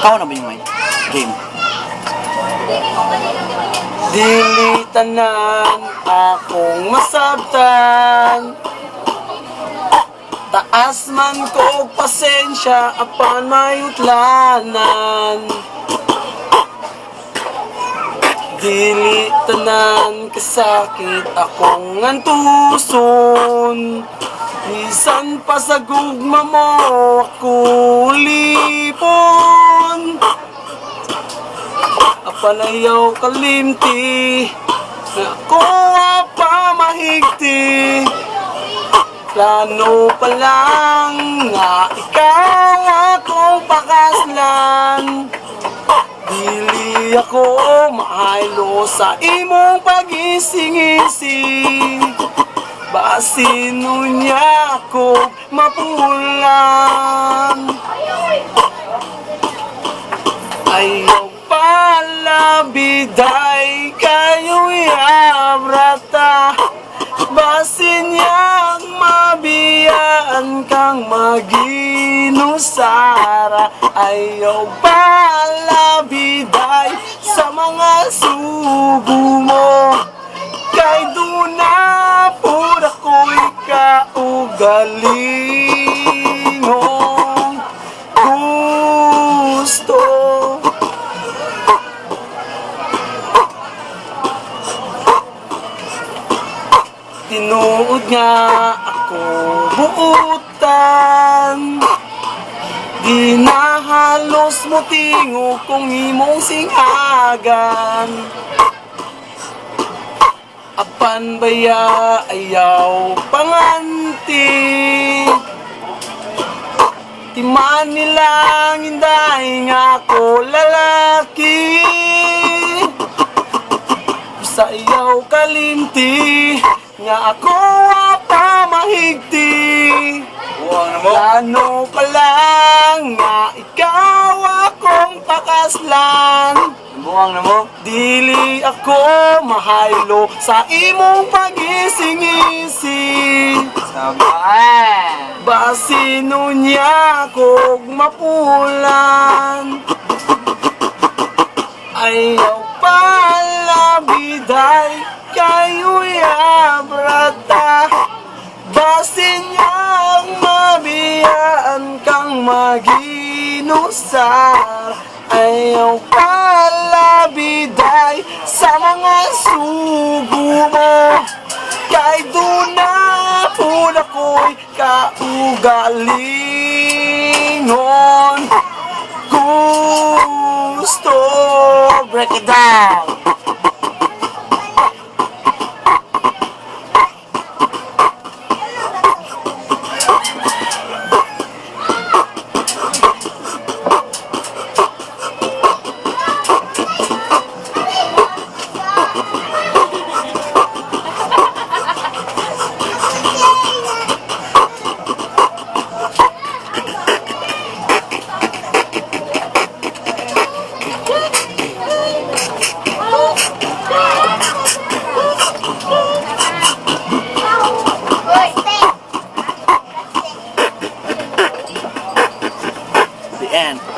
Nakaw na ba yung mic? Game. Dili tanan akong masabtan Taas man ko pasensya apan mayutlanan Dili tanan kasakit akong antuson Bisan pa sa gugma mo ako Apanayaw kalimti Ako pa mahigti. Plano pa lang nga ikaw akong pakaslan. Dili ako mahaylo sa imong pagising-ising Basino niya ako mapulang pala biday kayo iabrata Basin niyang mabiyaan kang maginusara Ayaw pala biday sa mga sugo mo? Kay doon na po ako'y Tinuod nga ako buutan Di na halos mo tingo kung imong singagan. Apan baya ayaw panganti? Ti man nilang hinday nga ako lalaki. Sa iyaw kalimti nga ako na mo. Plano pa lang nga ikaw akong pakaslan Buwang na mo. Dili ako mahaylo sa imong pagising-ising Sabay. Basino niya kog mapulan Ayaw pala biday kayo yabrata kang maginusar Ayaw pala biday sa mga sugo mo. Kay doon na po ako'y kaugalingon. Gusto Break it down